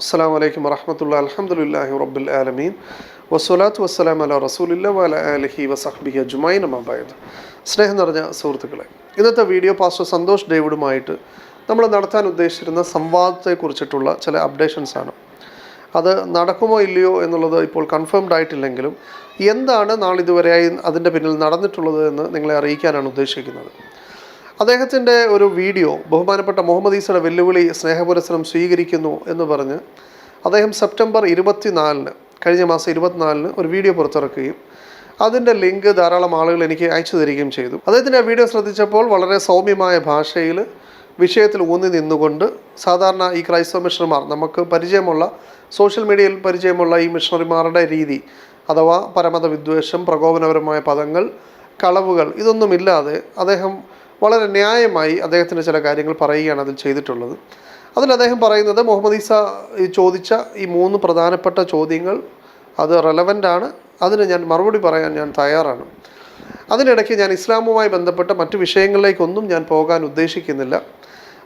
അസ്സാം വലൈക്കും വറഹമത്തുള്ള അലഹമുല്ലാഹി റബ്ബുൽ ആലമീൻ. വസ്സലാത്തു വസ്സലാം അല റസൂലില്ല വല അലഹി വസഹബി അജുമൈൻ അമ്മാബായത് സ്നേഹം നിറഞ്ഞ സുഹൃത്തുക്കളെ ഇന്നത്തെ വീഡിയോ പാസ്റ്റർ സന്തോഷ് ഡേവിഡുമായിട്ട് നമ്മൾ നടത്താൻ ഉദ്ദേശിച്ചിരുന്ന സംവാദത്തെക്കുറിച്ചിട്ടുള്ള ചില അപ്ഡേഷൻസ് ആണ്. അത് നടക്കുമോ ഇല്ലയോ എന്നുള്ളത് ഇപ്പോൾ കൺഫേംഡ് ആയിട്ടില്ലെങ്കിലും എന്താണ് നാളിതുവരെയായി അതിന്റെ പിന്നിൽ നടന്നിട്ടുള്ളത് എന്ന് നിങ്ങളെ അറിയിക്കാനാണ് ഉദ്ദേശിക്കുന്നത്. അദ്ദേഹത്തിന്റെ ഒരു വീഡിയോ ബഹുമാനപ്പെട്ട മുഹമ്മദ് ഈസയുടെ വെല്ലുവിളി സ്നേഹപുരസരം സ്വീകരിക്കുന്നു എന്ന് പറഞ്ഞ് അദ്ദേഹം സെപ്റ്റംബർ ഇരുപത്തിനാലിന് കഴിഞ്ഞ മാസം ഇരുപത്തിനാലിന് ഒരു വീഡിയോ പുറത്തിറക്കുകയും അതിന്റെ ലിങ്ക് ധാരാളം ആളുകൾ എനിക്ക് അയച്ചു തരികയും ചെയ്തു. അദ്ദേഹത്തിന്റെ ആ വീഡിയോ ശ്രദ്ധിച്ചപ്പോൾ വളരെ സൗമ്യമായ ഭാഷയിൽ വിഷയത്തിൽ ഊന്നി നിന്നുകൊണ്ട് സാധാരണ ഈ ക്രൈസ്തവ മിഷണറിമാർ നമുക്ക് പരിചയമുള്ള സോഷ്യൽ മീഡിയയിൽ പരിചയമുള്ള ഈ മിഷണറിമാരുടെ രീതി അഥവാ പരമത വിദ്വേഷം പ്രകോപനപരമായ പദങ്ങൾ കളവുകൾ ഇതൊന്നുമില്ലാതെ അദ്ദേഹം വളരെ ന്യായമായി അദ്ദേഹത്തിന്റെ ചില കാര്യങ്ങൾ പറയുകയാണ് അതിൽ ചെയ്തിട്ടുള്ളത്. അതിൽ അദ്ദേഹം പറയുന്നത് മുഹമ്മദ് ഈസ ചോദിച്ച ഈ മൂന്ന് പ്രധാനപ്പെട്ട ചോദ്യങ്ങൾ അത് റെലവന്റ് ആണ്. അതിന് ഞാൻ മറുപടി പറയാൻ ഞാൻ തയ്യാറാണ്. അതിനിടയ്ക്ക് ഞാൻ ഇസ്ലാമുമായി ബന്ധപ്പെട്ട മറ്റു വിഷയങ്ങളിലേക്കൊന്നും ഞാൻ പോകാൻ ഉദ്ദേശിക്കുന്നില്ല.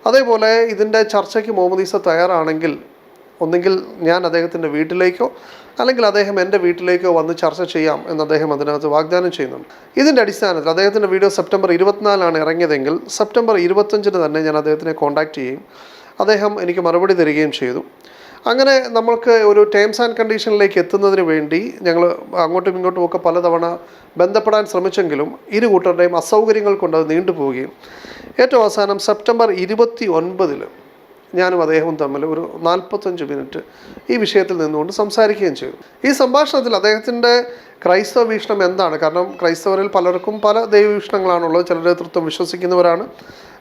അതേപോലെ ഇതിന്റെ ചർച്ചയ്ക്ക് മുഹമ്മദ് ഈസ തയ്യാറാണെങ്കിൽ ഒന്നെങ്കിൽ ഞാൻ അദ്ദേഹത്തിന്റെ വീട്ടിലേക്കോ അല്ലെങ്കിൽ അദ്ദേഹം എന്റെ വീട്ടിലേക്കോ വന്ന് ചർച്ച ചെയ്യാം എന്ന് അദ്ദേഹം അതിനകത്ത് വാഗ്ദാനം ചെയ്യുന്നുണ്ട്. ഇതിന്റെ അടിസ്ഥാനത്തിൽ അദ്ദേഹത്തിന്റെ വീഡിയോ സെപ്റ്റംബർ ഇരുപത്തിനാലാണ് ഇറങ്ങിയതെങ്കിൽ സെപ്റ്റംബർ ഇരുപത്തഞ്ചിന് തന്നെ ഞാൻ അദ്ദേഹത്തിനെ കോൺടാക്റ്റ് ചെയ്യും അദ്ദേഹം എനിക്ക് മറുപടി തരികയും ചെയ്തു. അങ്ങനെ നമ്മൾക്ക് ഒരു ടേംസ് ആൻഡ് കണ്ടീഷനിലേക്ക് എത്തുന്നതിന് വേണ്ടി ഞങ്ങൾ അങ്ങോട്ടും ഇങ്ങോട്ടും ഒക്കെ പലതവണ ബന്ധപ്പെടാൻ ശ്രമിച്ചെങ്കിലും ഇരു കൂട്ടരുടെയും അസൗകര്യങ്ങൾ കൊണ്ട് അത് നീണ്ടുപോവുകയും. ഏറ്റവും അവസാനം സെപ്റ്റംബർ ഇരുപത്തി ഒൻപതിൽ ഞാനും അദ്ദേഹവും തമ്മിൽ ഒരു നാൽപ്പത്തഞ്ച് മിനിറ്റ് ഈ വിഷയത്തിൽ നിന്നുകൊണ്ട് സംസാരിക്കുകയും ചെയ്തു. ഈ സംഭാഷണത്തിൽ അദ്ദേഹത്തിന്റെ ക്രൈസ്തവ വീക്ഷണം എന്താണ്? കാരണം ക്രൈസ്തവരിൽ പലർക്കും പല ദൈവവീക്ഷണങ്ങളാണുള്ളത്. ചിലർ തൃത്വം വിശ്വസിക്കുന്നവരാണ്.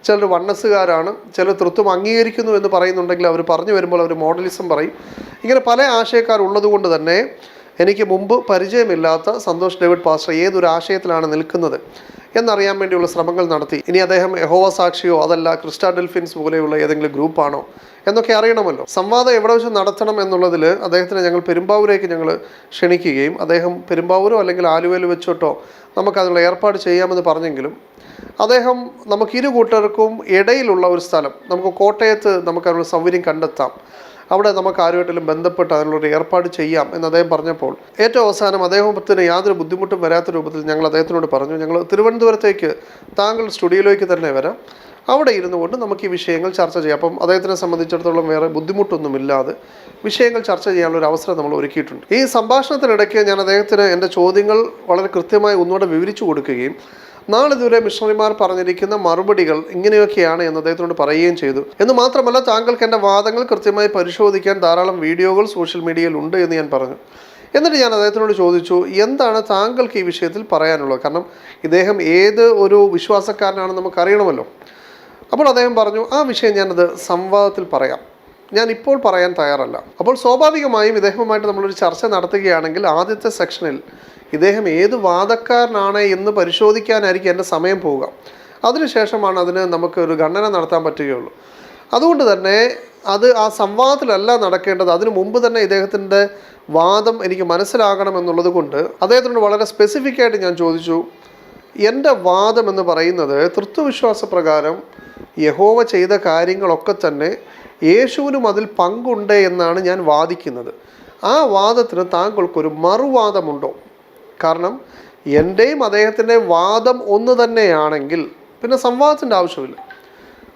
ചിലർ വണ്ണസ്സുകാരാണ്. ചിലർ തൃത്വം അംഗീകരിക്കുന്നു എന്ന് പറയുന്നുണ്ടെങ്കിൽ അവർ പറഞ്ഞു വരുമ്പോൾ അവർ മോഡലിസം പറയും. ഇങ്ങനെ പല ആശയക്കാരുള്ളത് കൊണ്ട് തന്നെ എനിക്ക് മുമ്പ് പരിചയമില്ലാത്ത സന്തോഷ് ഡേവിഡ് പാസ്റ്റർ ഏതൊരു ആശയത്തിലാണ് നിൽക്കുന്നത്? എന്നറിയാൻ വേണ്ടിയുള്ള ശ്രമങ്ങൾ നടത്തി. ഇനി അദ്ദേഹം യഹോവ സാക്ഷിയോ അതല്ല ക്രിസ്റ്റ ഡെൽഫിൻസ് പോലെയുള്ള ഏതെങ്കിലും ഗ്രൂപ്പാണോ എന്നൊക്കെ അറിയണമല്ലോ. സംവാദം എവിടെ വെച്ച് നടത്തണം എന്നുള്ളതിൽ അദ്ദേഹത്തിനെ ഞങ്ങൾ പെരുമ്പാവൂരേക്ക് ഞങ്ങൾ ക്ഷണിക്കുകയും അദ്ദേഹം പെരുമ്പാവൂരോ അല്ലെങ്കിൽ ആലുവയിൽ വെച്ചോട്ടോ നമുക്കതിനുള്ള ഏർപ്പാട് ചെയ്യാമെന്ന് പറഞ്ഞെങ്കിലും അദ്ദേഹം നമുക്ക് ഇരു കൂട്ടർക്കും ഇടയിലുള്ള ഒരു സ്ഥലം നമുക്ക് കോട്ടയത്ത് നമുക്കതിനുള്ള സൗകര്യം കണ്ടെത്താം. അവിടെ നമുക്ക് ആരുമായിട്ടും ബന്ധപ്പെട്ട് അതിനുള്ളൊരു ഏർപ്പാട് ചെയ്യാം എന്ന് അദ്ദേഹം പറഞ്ഞപ്പോൾ ഏറ്റവും അവസാനം അദ്ദേഹത്തിന് യാതൊരു ബുദ്ധിമുട്ടും വരാത്ത രൂപത്തിൽ ഞങ്ങൾ അദ്ദേഹത്തിനോട് പറഞ്ഞു ഞങ്ങൾ തിരുവനന്തപുരത്തേക്ക് താങ്കൾ സ്റ്റുഡിയോയിലേക്ക് തന്നെ വരാം. അവിടെ ഇരുന്നു കൊണ്ട് നമുക്ക് ഈ വിഷയങ്ങൾ ചർച്ച ചെയ്യാം. അപ്പം അദ്ദേഹത്തിനെ സംബന്ധിച്ചിടത്തോളം വേറെ ബുദ്ധിമുട്ടൊന്നുമില്ലാതെ വിഷയങ്ങൾ ചർച്ച ചെയ്യാനുള്ള ഒരു അവസരം നമ്മൾ ഒരുക്കിയിട്ടുണ്ട്. ഈ സംഭാഷണത്തിനിടയ്ക്ക് ഞാൻ അദ്ദേഹത്തിന് എന്റെ ചോദ്യങ്ങൾ വളരെ കൃത്യമായി ഒന്നുകൂടെ വിവരിച്ചു കൊടുക്കുകയും നാളിതുവരെ മിഷണറിമാർ പറഞ്ഞിരിക്കുന്ന മറുപടികൾ ഇങ്ങനെയൊക്കെയാണ് എന്ന് അദ്ദേഹത്തിനോട് പറയുകയും ചെയ്തു. എന്ന് മാത്രമല്ല താങ്കൾക്ക് എന്റെ വാദങ്ങൾ കൃത്യമായി പരിശോധിക്കാൻ ധാരാളം വീഡിയോകൾ സോഷ്യൽ മീഡിയയിൽ ഉണ്ട് എന്ന് ഞാൻ പറഞ്ഞു. എന്നിട്ട് ഞാൻ അദ്ദേഹത്തിനോട് ചോദിച്ചു എന്താണ് താങ്കൾക്ക് ഈ വിഷയത്തിൽ പറയാനുള്ളത്? കാരണം ഇദ്ദേഹം ഏത് ഒരു വിശ്വാസക്കാരനാണെന്ന് നമുക്കറിയണമല്ലോ. അപ്പോൾ അദ്ദേഹം പറഞ്ഞു ആ വിഷയം ഞാനത് സംവാദത്തിൽ പറയാം. ഞാൻ ഇപ്പോൾ പറയാൻ തയ്യാറല്ല. അപ്പോൾ സ്വാഭാവികമായും ഇദ്ദേഹവുമായിട്ട് നമ്മളൊരു ചർച്ച നടത്തുകയാണെങ്കിൽ ആദ്യത്തെ സെക്ഷനിൽ ഇദ്ദേഹം ഏത് വാദക്കാരനാണ് എന്ന് പരിശോധിക്കാനായിരിക്കും എന്റെ സമയം പോവുക. അതിനുശേഷമാണ് അതിന് നമുക്ക് ഒരു ഖണ്ഡന നടത്താൻ പറ്റുകയുള്ളൂ. അതുകൊണ്ട് തന്നെ അത് ആ സംവാദത്തിലല്ല നടക്കേണ്ടത്. അതിനു മുമ്പ് തന്നെ ഇദ്ദേഹത്തിന്റെ വാദം എനിക്ക് മനസ്സിലാകണം എന്നുള്ളത് കൊണ്ട് അദ്ദേഹത്തിനോട് വളരെ സ്പെസിഫിക് ആയിട്ട് ഞാൻ ചോദിച്ചു. എന്റെ വാദം എന്ന് പറയുന്നത് തൃത്വവിശ്വാസ പ്രകാരം യഹോവ ചെയ്ത കാര്യങ്ങളൊക്കെ തന്നെ യേശുവിനും അതിൽ പങ്കുണ്ട് എന്നാണ് ഞാൻ വാദിക്കുന്നത്. ആ വാദത്തിന് താങ്കൾക്കൊരു മറുവാദമുണ്ടോ? കാരണം എന്റെയും അദ്ദേഹത്തിന്റെയും വാദം ഒന്ന് തന്നെയാണെങ്കിൽ പിന്നെ സംവാദത്തിന്റെ ആവശ്യമില്ല.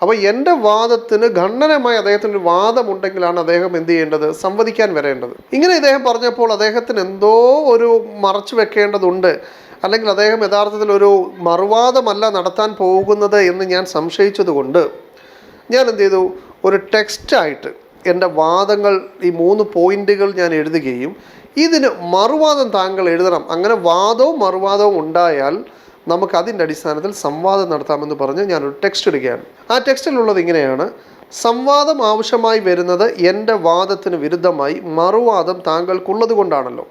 അപ്പോൾ എന്റെ വാദത്തിന് ഖണ്ഡനമായി അദ്ദേഹത്തിന്റെ ഒരു വാദമുണ്ടെങ്കിലാണ് അദ്ദേഹം എന്ത് ചെയ്യേണ്ടത്? സംവദിക്കാൻ വരേണ്ടത്. ഇങ്ങനെ ഇദ്ദേഹം പറഞ്ഞപ്പോൾ അദ്ദേഹത്തിന് എന്തോ ഒരു മറച്ചു വെക്കേണ്ടതുണ്ട്. അല്ലെങ്കിൽ അദ്ദേഹം യഥാർത്ഥത്തിൽ ഒരു മറുവാദമല്ല നടത്താൻ പോകുന്നത് എന്ന് ഞാൻ സംശയിച്ചതുകൊണ്ട് ഞാൻ എന്ത് ചെയ്തു? ഒരു ടെക്സ്റ്റായിട്ട് എന്റെ വാദങ്ങൾ ഈ മൂന്ന് പോയിന്റുകൾ ഞാൻ എഴുതുകയും ഇതിന് മറുവാദം താങ്കൾ എഴുതണം. അങ്ങനെ വാദവും മറുവാദവും ഉണ്ടായാൽ നമുക്ക് അതിന്റെ അടിസ്ഥാനത്തിൽ സംവാദം നടത്താമെന്ന് പറഞ്ഞ് ഞാനൊരു ടെക്സ്റ്റ് ഇടുകയാണ്. ആ ടെക്സ്റ്റിലുള്ളത് ഇങ്ങനെയാണ്. സംവാദം ആവശ്യമായി വരുന്നത് എന്റെ വാദത്തിന് വിരുദ്ധമായി മറുവാദം താങ്കൾക്കുള്ളത് കൊണ്ടാണല്ലോ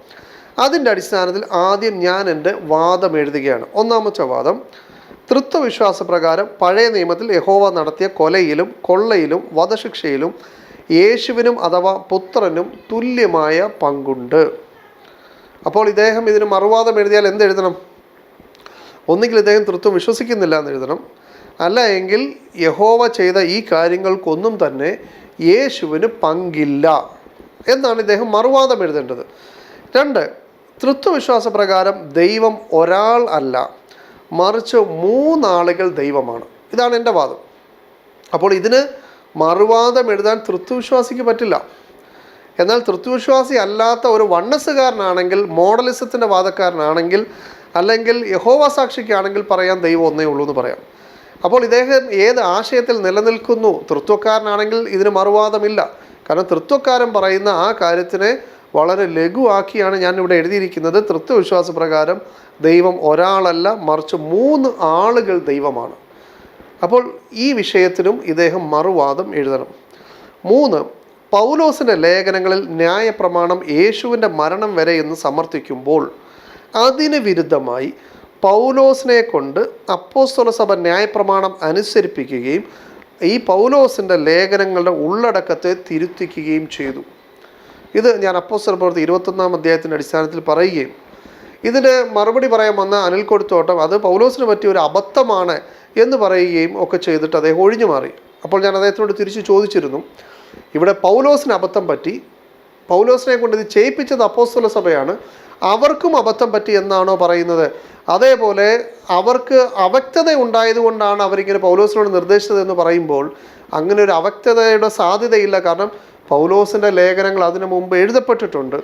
അതിന്റെ അടിസ്ഥാനത്തിൽ ആദ്യം ഞാൻ എന്റെ വാദം എഴുതുകയാണ്. ഒന്നാമത്തെ വാദം തൃത്വവിശ്വാസ പ്രകാരം പഴയ നിയമത്തിൽ യഹോവ നടത്തിയ കൊലയിലും കൊള്ളയിലും വധശിക്ഷയിലും യേശുവിനും അഥവാ പുത്രനും തുല്യമായ പങ്കുണ്ട്. അപ്പോൾ ഇദ്ദേഹം ഇതിന് മറുവാദം എഴുതിയാൽ എന്ത് എഴുതണം? ഒന്നുകിൽ ഇദ്ദേഹം തൃത്വം വിശ്വസിക്കുന്നില്ല എന്ന് എഴുതണം. അല്ല എങ്കിൽ യഹോവ ചെയ്ത ഈ കാര്യങ്ങൾക്കൊന്നും തന്നെ യേശുവിന് പങ്കില്ല എന്നാണ് ഇദ്ദേഹം മറുവാദം എഴുതേണ്ടത്. രണ്ട് തൃത്വവിശ്വാസ പ്രകാരം ദൈവം ഒരാൾ അല്ല. മറിച്ച് മൂന്നാളുകൾ ദൈവമാണ്. ഇതാണ് എന്റെ വാദം. അപ്പോൾ ഇതിന് മറുവാദം എഴുതാൻ തൃത്വവിശ്വാസിക്ക് പറ്റില്ല. എന്നാൽ തൃത്വവിശ്വാസി അല്ലാത്ത ഒരു വണ്ണസ്സുകാരനാണെങ്കിൽ മോഡലിസത്തിന്റെ വാദക്കാരനാണെങ്കിൽ അല്ലെങ്കിൽ യഹോവ സാക്ഷിക്കാണെങ്കിൽ പറയാൻ ദൈവം ഒന്നേ ഉള്ളൂ എന്ന് പറയാം. അപ്പോൾ ഇദ്ദേഹം ഏത് ആശയത്തിൽ നിലനിൽക്കുന്നു? തൃത്വക്കാരനാണെങ്കിൽ ഇതിന് മറുവാദമില്ല. കാരണം തൃത്വക്കാരൻ പറയുന്ന ആ കാര്യത്തിനെ വളരെ ലഘുവാക്കിയാണ് ഞാൻ ഇവിടെ എഴുതിയിരിക്കുന്നത്. തൃത്വവിശ്വാസ പ്രകാരം ദൈവം ഒരാളല്ല മറിച്ച് മൂന്ന് ആളുകൾ ദൈവമാണ്. അപ്പോൾ ഈ വിഷയത്തിനും ഇദ്ദേഹം മറുവാദം എഴുതണം. മൂന്ന് പൗലോസിന്റെ ലേഖനങ്ങളിൽ ന്യായപ്രമാണം യേശുവിന്റെ മരണം വരെ എന്ന് സമർത്ഥിക്കുമ്പോൾ അതിന് വിരുദ്ധമായി പൗലോസിനെ കൊണ്ട് അപ്പോസ്തല സഭ ന്യായപ്രമാണം അനുസരിപ്പിക്കുകയും ഈ പൗലോസിന്റെ ലേഖനങ്ങളുടെ ഉള്ളടക്കത്തെ തിരുത്തിക്കുകയും ചെയ്തു. ഇത് ഞാൻ അപ്പോസ്റ്റർ പ്രവൃത്തി ഇരുപത്തൊന്നാം അധ്യായത്തിന്റെ അടിസ്ഥാനത്തിൽ പറയുകയും ഇതിന് മറുപടി പറയാൻ വന്ന അനിൽ കൊടുത്തോട്ടം അത് പൗലോസിന് പറ്റിയ ഒരു അബദ്ധമാണ് എന്ന് പറയുകയും ഒക്കെ ചെയ്തിട്ട് അദ്ദേഹം ഒഴിഞ്ഞു മാറി. അപ്പോൾ ഞാൻ അദ്ദേഹത്തിനോട് തിരിച്ചു ചോദിച്ചിരുന്നു ഇവിടെ പൗലോസിന് അബദ്ധം പറ്റി? പൗലോസിനെ കൊണ്ട് ഇത് ചെയ്യിപ്പിച്ചത് അപ്പോസ്തല സഭയാണ്. അവർക്കും അബദ്ധം പറ്റി എന്നാണോ പറയുന്നത്? അതേപോലെ അവർക്ക് അവ്യക്തത ഉണ്ടായതുകൊണ്ടാണ് അവരിങ്ങനെ പൗലോസിനോട് നിർദ്ദേശിച്ചത് എന്ന് പറയുമ്പോൾ അങ്ങനെ ഒരു അവ്യക്തതയുടെ സാധ്യതയില്ല. കാരണം പൗലോസിന്റെ ലേഖനങ്ങൾ അതിനു മുമ്പ് എഴുതപ്പെട്ടിട്ടുണ്ട്.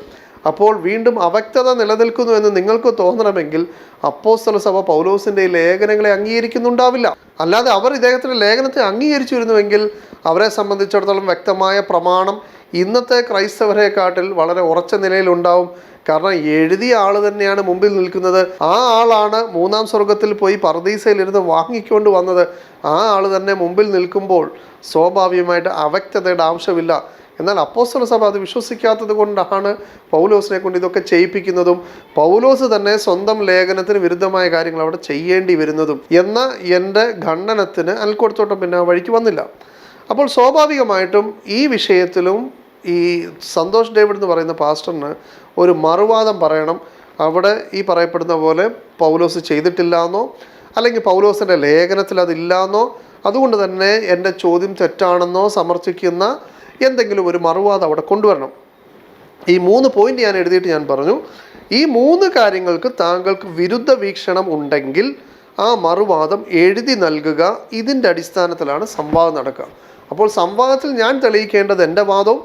അപ്പോൾ വീണ്ടും അവ്യക്തത നിലനിൽക്കുന്നു എന്ന് നിങ്ങൾക്ക് തോന്നണമെങ്കിൽ അപ്പോസ്തല സഭ പൗലോസിന്റെ ലേഖനങ്ങളെ അംഗീകരിക്കുന്നുണ്ടാവില്ല. അല്ലാതെ അവർ ഇദ്ദേഹത്തിന്റെ ലേഖനത്തെ അംഗീകരിച്ചിരുന്നുവെങ്കിൽ അവരെ സംബന്ധിച്ചിടത്തോളം വ്യക്തമായ പ്രമാണം ഇന്നത്തെ ക്രൈസ്തവരെക്കാട്ടിൽ വളരെ ഉറച്ച നിലയിലുണ്ടാവും. കാരണം എഴുതിയ ആൾ തന്നെയാണ് മുമ്പിൽ നിൽക്കുന്നത്. ആ ആളാണ് മൂന്നാം സ്വർഗത്തിൽ പോയി പർദീസയിലിരുന്ന് വാങ്ങിക്കൊണ്ട് വന്നത്. ആ ആൾ തന്നെ മുമ്പിൽ നിൽക്കുമ്പോൾ സ്വാഭാവികമായിട്ട് അവ്യക്തതയുടെ ആവശ്യമില്ല. എന്നാൽ അപ്പോസ്തല സഭ അത് വിശ്വസിക്കാത്തത് കൊണ്ടാണ് പൗലോസിനെ കൊണ്ട് ഇതൊക്കെ ചെയ്യിപ്പിക്കുന്നതും പൗലോസ് തന്നെ സ്വന്തം ലേഖനത്തിന് വിരുദ്ധമായ കാര്യങ്ങൾ അവിടെ ചെയ്യേണ്ടി വരുന്നതും എന്ന എന്റെ ഖണ്ഡനത്തിന് അൽക്കൊടുത്തോട്ടം പിന്നെ വഴിക്ക് വന്നില്ല. അപ്പോൾ സ്വാഭാവികമായിട്ടും ഈ വിഷയത്തിലും ഈ സന്തോഷ് ഡേവിഡ് എന്ന് പറയുന്ന പാസ്റ്ററിന് ഒരു മറുവാദം പറയണം. അവിടെ ഈ പറയപ്പെടുന്ന പോലെ പൗലോസ് ചെയ്തിട്ടില്ലാന്നോ അല്ലെങ്കിൽ പൗലോസിന്റെ ലേഖനത്തിൽ അതില്ലാന്നോ അതുകൊണ്ട് തന്നെ എന്റെ ചോദ്യം തെറ്റാണെന്നോ സമർത്ഥിക്കുന്ന എന്തെങ്കിലും ഒരു മറുവാദം അവിടെ കൊണ്ടുവരണം. ഈ മൂന്ന് പോയിന്റ് ഞാൻ എഴുതിയിട്ട് ഞാൻ പറഞ്ഞു. ഈ മൂന്ന് കാര്യങ്ങൾക്ക് താങ്കൾക്ക് വിരുദ്ധ വീക്ഷണം ഉണ്ടെങ്കിൽ ആ മറുവാദം എഴുതി നൽകുക. ഇതിന്റെ അടിസ്ഥാനത്തിലാണ് സംവാദം നടക്കുക. അപ്പോൾ സംവാദത്തിൽ ഞാൻ തെളിയിക്കേണ്ടത് എന്റെ വാദവും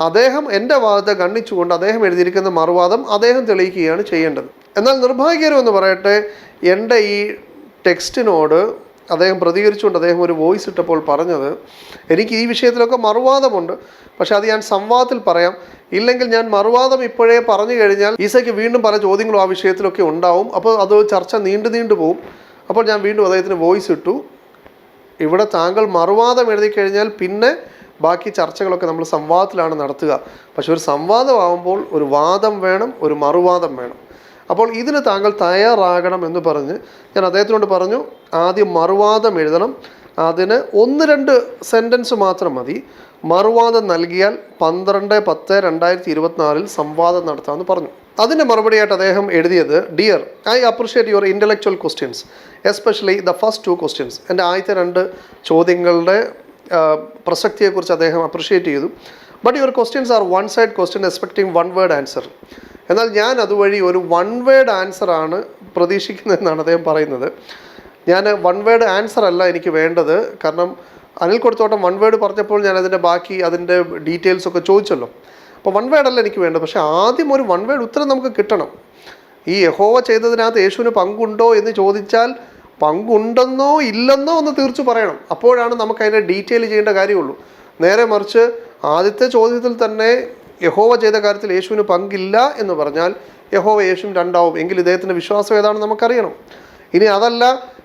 അദ്ദേഹം എന്റെ വാദത്തെ ഖണ്ഡിച്ചുകൊണ്ട് അദ്ദേഹം എഴുതിയിരിക്കുന്ന മറുവാദം അദ്ദേഹം തെളിയിക്കുകയാണ് ചെയ്യേണ്ടത്. എന്നാൽ നിർഭാഗ്യകരം എന്ന് പറയട്ടെ എന്റെ ഈ ടെക്സ്റ്റിനോട് അദ്ദേഹം പ്രതികരിച്ചുകൊണ്ട് അദ്ദേഹം ഒരു വോയിസ് ഇട്ടപ്പോൾ പറഞ്ഞത് എനിക്ക് ഈ വിഷയത്തിലൊക്കെ മറുവാദമുണ്ട്. പക്ഷേ അത് ഞാൻ സംവാദത്തിൽ പറയാം. ഇല്ലെങ്കിൽ ഞാൻ മറുവാദം ഇപ്പോഴേ പറഞ്ഞു കഴിഞ്ഞാൽ ഈസയ്ക്ക് വീണ്ടും പല ചോദ്യങ്ങളും ആ വിഷയത്തിലൊക്കെ ഉണ്ടാവും. അപ്പോൾ അത് ചർച്ച നീണ്ടു നീണ്ടു പോവും. അപ്പോൾ ഞാൻ വീണ്ടും അദ്ദേഹത്തിന് വോയിസ് ഇട്ടു. ഇവിടെ താങ്കൾ മറുവാദം എഴുതി കഴിഞ്ഞാൽ പിന്നെ ബാക്കി ചർച്ചകളൊക്കെ നമ്മൾ സംവാദത്തിലാണ് നടത്തുക. പക്ഷെ ഒരു സംവാദമാകുമ്പോൾ ഒരു വാദം വേണം ഒരു മറുവാദം വേണം. അപ്പോൾ ഇതിന് താങ്കൾ തയ്യാറാകണം എന്ന് പറഞ്ഞ് ഞാൻ അദ്ദേഹത്തിനോട് പറഞ്ഞു ആദ്യം മറുവാദം എഴുതണം. അതിന് ഒന്ന് രണ്ട് സെന്റൻസ് മാത്രം മതി. മറുവാദം നൽകിയാൽ പന്ത്രണ്ട് പത്ത് രണ്ടായിരത്തി ഇരുപത്തിനാലിൽ സംവാദം നടത്താമെന്ന് പറഞ്ഞു. അതിന്റെ മറുപടിയായിട്ട് അദ്ദേഹം എഴുതിയത് dear I appreciate your intellectual questions especially the first two questions എന്റെ ആദ്യത്തെ രണ്ട് ചോദ്യങ്ങളുടെ പ്രസക്തിയെക്കുറിച്ച് അദ്ദേഹം അപ്രിഷിയേറ്റ് ചെയ്തു. But your questions are one side question expecting one word answer എന്നാൽ ഞാൻ അതുവഴി ഒരു വൺ വേഡ് ആൻസറാണ് പ്രതീക്ഷിക്കുന്നതെന്നാണ് അദ്ദേഹം പറയുന്നത്. ഞാൻ വൺ വേഡ് ആൻസർ അല്ല എനിക്ക് വേണ്ടത്. കാരണം അനിൽ കൊടുത്തോട്ടം വൺ വേഡ് പറഞ്ഞപ്പോൾ ഞാൻ അതിന്റെ ബാക്കി അതിന്റെ ഡീറ്റെയിൽസ് ഒക്കെ ചോദിച്ചല്ലോ. അപ്പോൾ വൺ വേഡ് അല്ല എനിക്ക് വേണ്ടത്. പക്ഷേ ആദ്യം ഒരു വൺ വേഡ് ഉത്തരം നമുക്ക് കിട്ടണം. ഈ യഹോവ ചെയ്തതിനകത്ത് യേശുവിന് പങ്കുണ്ടോ എന്ന് ചോദിച്ചാൽ പങ്കുണ്ടെന്നോ ഇല്ലെന്നോ ഒന്ന് തീർച്ചു പറയണം. അപ്പോഴാണ് നമുക്ക് അതിന്റെ ഡീറ്റെയിൽ ചെയ്യേണ്ട കാര്യമുള്ളൂ. നേരെ മറിച്ച് ആദ്യത്തെ ചോദ്യത്തിൽ തന്നെ യഹോവ ചെയ്ത കാര്യത്തിൽ യേശുവിന് പങ്കില്ല എന്ന് പറഞ്ഞാൽ യഹോവ യേശു രണ്ടാവും. എങ്കിൽ ഇദ്ദേഹത്തിന്റെ വിശ്വാസം ഏതാണെന്ന് നമുക്കറിയണം. ഇനി അതല്ല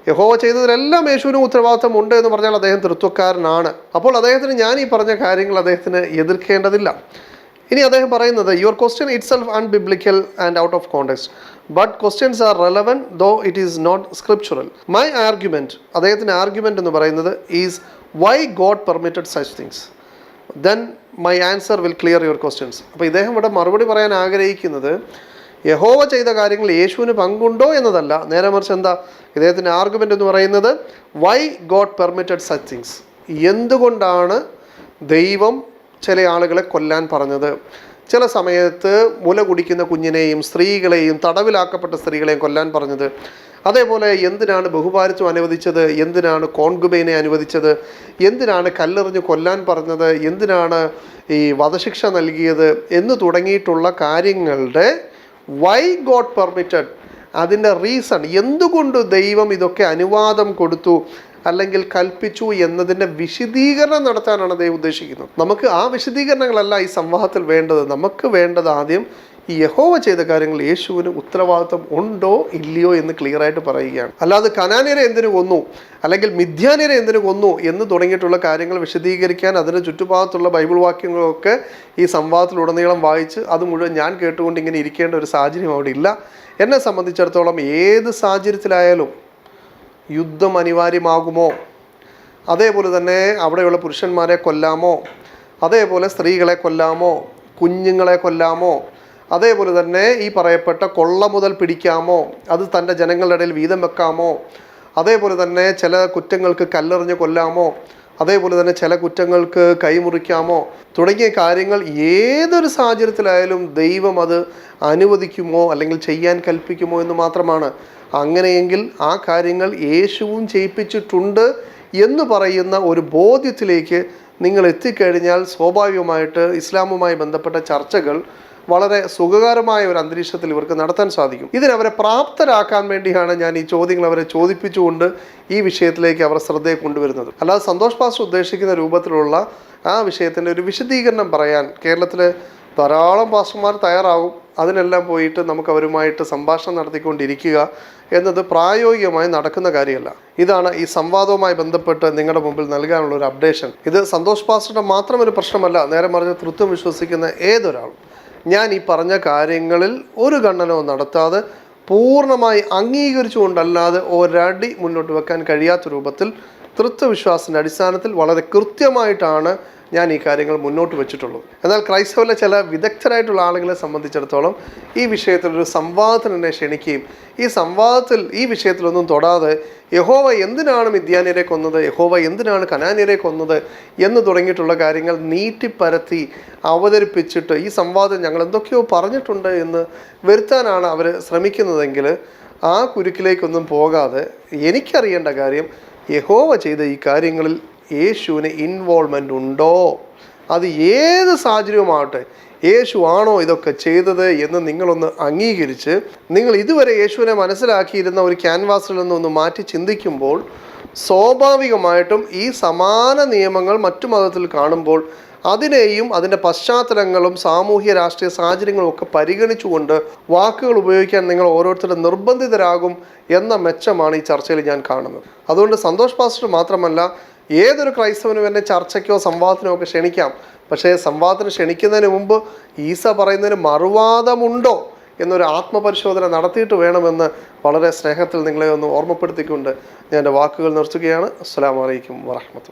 യഹോവ ചെയ്തതിലെല്ലാം യേശുവിനും ഉത്തരവാദിത്വം ഉണ്ട് എന്ന് പറഞ്ഞാൽ അദ്ദേഹം തൃത്വക്കാരനാണ്. അപ്പോൾ അദ്ദേഹത്തിന് ഞാൻ ഈ പറഞ്ഞ കാര്യങ്ങൾ അദ്ദേഹത്തിന് എതിർക്കേണ്ടതില്ല. ഇനി അദ്ദേഹം പറയുന്നത് your question itself unbiblical and out of context but questions are relevant though it is not scriptural my argument അദ്ദേഹത്തിന്റെ ആർഗ്യുമെന്റ് എന്ന് പറയുന്നത് is why God permitted such things then my answer will clear your questions അപ്പോൾ ഇദ്ദേഹം ഇവിടെ മറുപടി പറയാൻ ആഗ്രഹിക്കുന്നത് യഹോവ ചെയ്ത കാര്യങ്ങൾ യേശുവിന് പങ്കുണ്ടോ എന്നതല്ല. നേരെ മറിച്ച് എന്താ? ഇദ്ദേഹത്തിന്റെ ആർഗ്യുമെന്റ് എന്ന് പറയുന്നത് why God permitted such things എന്തുകൊണ്ടാണ് ദൈവം ചില ആളുകളെ കൊല്ലാൻ പറഞ്ഞത്? ചില സമയത്ത് മുല കുടിക്കുന്ന കുഞ്ഞിനെയും സ്ത്രീകളെയും തടവിലാക്കപ്പെട്ട സ്ത്രീകളെയും കൊല്ലാൻ പറഞ്ഞത്. അതേപോലെ എന്തിനാണ് ബഹുഭാരിത്വം അനുവദിച്ചത്? എന്തിനാണ് കോൺകുബൈനെ അനുവദിച്ചത്? എന്തിനാണ് കല്ലെറിഞ്ഞ് കൊല്ലാൻ പറഞ്ഞത്? എന്തിനാണ് ഈ വധശിക്ഷ നൽകിയത്? എന്ന് തുടങ്ങിയിട്ടുള്ള കാര്യങ്ങളുടെ വൈ ഗോഡ് പെർമിറ്റഡ് അതിന്റെ റീസൺ എന്തുകൊണ്ട് ദൈവം ഇതൊക്കെ അനുവാദം കൊടുത്തു? അല്ലെങ്കിൽ കൽപ്പിച്ചു എന്നതിന്റെ വിശദീകരണം നടത്താനാണ് ദൈവം ഉദ്ദേശിക്കുന്നത്. നമുക്ക് ആ വിശദീകരണങ്ങളല്ല ഈ സംവാദത്തിൽ വേണ്ടത്. നമുക്ക് വേണ്ടത് ആദ്യം ഈ യഹോവ ചെയ്ത കാര്യങ്ങൾ യേശുവിന് ഉത്തരവാദിത്വം ഉണ്ടോ ഇല്ലയോ എന്ന് ക്ലിയർ ആയിട്ട് പറയുകയാണ്. അല്ലാതെ കനാനിയരെ എന്തിനു കൊന്നു? അല്ലെങ്കിൽ മിഥ്യാനിയരെ എന്തിനു കൊന്നു എന്ന് തുടങ്ങിയിട്ടുള്ള കാര്യങ്ങൾ വിശദീകരിക്കാൻ അതിന് ചുറ്റുപാടത്തുള്ള ബൈബിൾ വാക്യങ്ങളൊക്കെ ഈ സംവാദത്തിലുടനീളം വായിച്ച് അത് മുഴുവൻ ഞാൻ കേട്ടുകൊണ്ട് ഇങ്ങനെ ഇരിക്കേണ്ട ഒരു സാഹചര്യം അവിടെ ഇല്ല. എന്നെ സംബന്ധിച്ചിടത്തോളം ഏത് സാഹചര്യത്തിലായാലും യുദ്ധം അനിവാര്യമാകുമോ? അതേപോലെ തന്നെ അവിടെയുള്ള പുരുഷന്മാരെ കൊല്ലാമോ? അതേപോലെ സ്ത്രീകളെ കൊല്ലാമോ? കുഞ്ഞുങ്ങളെ കൊല്ലാമോ? അതേപോലെ തന്നെ ഈ പറയപ്പെട്ട കൊള്ള മുതൽ പിടിക്കാമോ? അത് തന്റെ ജനങ്ങളുടെ ഇടയിൽ വീതം വെക്കാമോ? അതേപോലെ തന്നെ ചില കുറ്റങ്ങൾക്ക് കല്ലെറിഞ്ഞ് കൊല്ലാമോ? അതേപോലെ തന്നെ ചില കുറ്റങ്ങൾക്ക് കൈമുറിക്കാമോ തുടങ്ങിയ കാര്യങ്ങൾ ഏതൊരു സാഹചര്യത്തിലായാലും ദൈവം അത് അനുവദിക്കുമോ അല്ലെങ്കിൽ ചെയ്യാൻ കൽപ്പിക്കുമോ എന്ന് മാത്രമാണ്. അങ്ങനെയെങ്കിൽ ആ കാര്യങ്ങൾ യേശുവും ചെയ്യിപ്പിച്ചിട്ടുണ്ട് എന്ന് പറയുന്ന ഒരു ബോധ്യത്തിലേക്ക് നിങ്ങൾ എത്തിക്കഴിഞ്ഞാൽ സ്വാഭാവികമായിട്ട് ഇസ്ലാമുമായി ബന്ധപ്പെട്ട ചർച്ചകൾ വളരെ സുഖകരമായ ഒരു അന്തരീക്ഷത്തിൽ ഇവർക്ക് നടത്താൻ സാധിക്കും. ഇതിനവരെ പ്രാപ്തരാക്കാൻ വേണ്ടിയാണ് ഞാൻ ഈ ചോദ്യങ്ങൾ അവരെ ചോദിപ്പിച്ചുകൊണ്ട് ഈ വിഷയത്തിലേക്ക് അവർ ശ്രദ്ധയെ കൊണ്ടുവരുന്നത്. അല്ലാതെ സന്തോഷ് പാസ് ഉദ്ദേശിക്കുന്ന രൂപത്തിലുള്ള ആ വിഷയത്തിന്റെ ഒരു വിശദീകരണം പറയാൻ കേരളത്തിലെ ധാരാളം പാസ്റ്റർമാർ തയ്യാറാവും അതിനെല്ലാം പോയിട്ട് നമുക്ക് അവരുമായിട്ട് സംഭാഷണം നടത്തിക്കൊണ്ടിരിക്കുക എന്നത് പ്രായോഗികമായി നടക്കുന്ന കാര്യമല്ല. ഇതാണ് ഈ സംവാദവുമായി ബന്ധപ്പെട്ട് നിങ്ങളുടെ മുമ്പിൽ നൽകാനുള്ള ഒരു അപ്ഡേഷൻ. ഇത് സന്തോഷ് പാസ്റ്ററുടെ മാത്രം ഒരു പ്രശ്നമല്ല നേരെ മറിഞ്ഞ് തൃത്വം വിശ്വസിക്കുന്ന ഏതൊരാളും. ഞാൻ ഈ പറഞ്ഞ കാര്യങ്ങളിൽ ഒരു ഖണ്ഡനവും നടത്താതെ പൂർണമായി അംഗീകരിച്ചുകൊണ്ടല്ലാതെ ഒരടി മുന്നോട്ട് വെക്കാൻ കഴിയാത്ത രൂപത്തിൽ തൃത്വവിശ്വാസത്തിന്റെ അടിസ്ഥാനത്തിൽ വളരെ കൃത്യമായിട്ടാണ് ഞാൻ ഈ കാര്യങ്ങൾ മുന്നോട്ട് വെച്ചിട്ടുള്ളത്. എന്നാൽ ക്രൈസ്തവരിലെ ചില വിദഗ്ധരായിട്ടുള്ള ആളുകളെ സംബന്ധിച്ചിടത്തോളം ഈ വിഷയത്തിൽ ഒരു സംവാദത്തിന് എന്നെ ക്ഷണിക്കുകയും ഈ സംവാദത്തിൽ ഈ വിഷയത്തിലൊന്നും തൊടാതെ യഹോവ എന്തിനാണ് മിഥ്യാനിയരെ കൊന്നത് യഹോവ എന്തിനാണ് കനാനിയരെ കൊന്നത് എന്ന് തുടങ്ങിയിട്ടുള്ള കാര്യങ്ങൾ നീട്ടിപ്പരത്തി അവതരിപ്പിച്ചിട്ട് ഈ സംവാദം ഞങ്ങൾ എന്തൊക്കെയോ പറഞ്ഞിട്ടുണ്ട് എന്ന് വരുത്താനാണ് അവർ ശ്രമിക്കുന്നതെങ്കിൽ ആ കുരുക്കിലേക്കൊന്നും പോകാതെ എനിക്കറിയേണ്ട കാര്യം യഹോവ ചെയ്ത ഈ കാര്യങ്ങളിൽ യേശുവിന് ഇൻവോൾവ്മെന്റ് ഉണ്ടോ? അത് ഏത് സാഹചര്യവുമാവട്ടെ യേശു ആണോ ഇതൊക്കെ ചെയ്തത് എന്ന് നിങ്ങളൊന്ന് അംഗീകരിച്ച് നിങ്ങൾ ഇതുവരെ യേശുവിനെ മനസ്സിലാക്കിയിരുന്ന ഒരു ക്യാൻവാസിൽ നിന്നൊന്ന് മാറ്റി ചിന്തിക്കുമ്പോൾ സ്വാഭാവികമായിട്ടും ഈ സമാന നിയമങ്ങൾ മറ്റു മതത്തിൽ കാണുമ്പോൾ അതിനെയും അതിന്റെ പശ്ചാത്തലങ്ങളും സാമൂഹ്യ രാഷ്ട്രീയ സാഹചര്യങ്ങളും ഒക്കെ പരിഗണിച്ചുകൊണ്ട് വാക്കുകൾ ഉപയോഗിക്കാൻ നിങ്ങൾ ഓരോരുത്തരും നിർബന്ധിതരാകും എന്ന മെച്ചമാണ് ഈ ചർച്ചയിൽ ഞാൻ കാണുന്നത്. അതുകൊണ്ട് സന്തോഷ് പാസ്റ്റർ മാത്രമല്ല ഏതൊരു ക്രൈസ്തവനും എന്നെ ചർച്ചയ്ക്കോ സംവാദത്തിനോ ഒക്കെ ക്ഷണിക്കാം. പക്ഷേ സംവാദത്തിന് ക്ഷണിക്കുന്നതിന് മുമ്പ് ഈസ പറയുന്നതിന് മറുവാദമുണ്ടോ എന്നൊരു ആത്മപരിശോധന നടത്തിയിട്ട് വേണമെന്ന് വളരെ സ്നേഹത്തിൽ നിങ്ങളെ ഒന്ന് ഓർമ്മപ്പെടുത്തിക്കൊണ്ട് ഞാൻ എന്റെ വാക്കുകൾ നിർത്തുകയാണ്. അസ്സാം വലൈക്കും വറഹമത്തുള്ള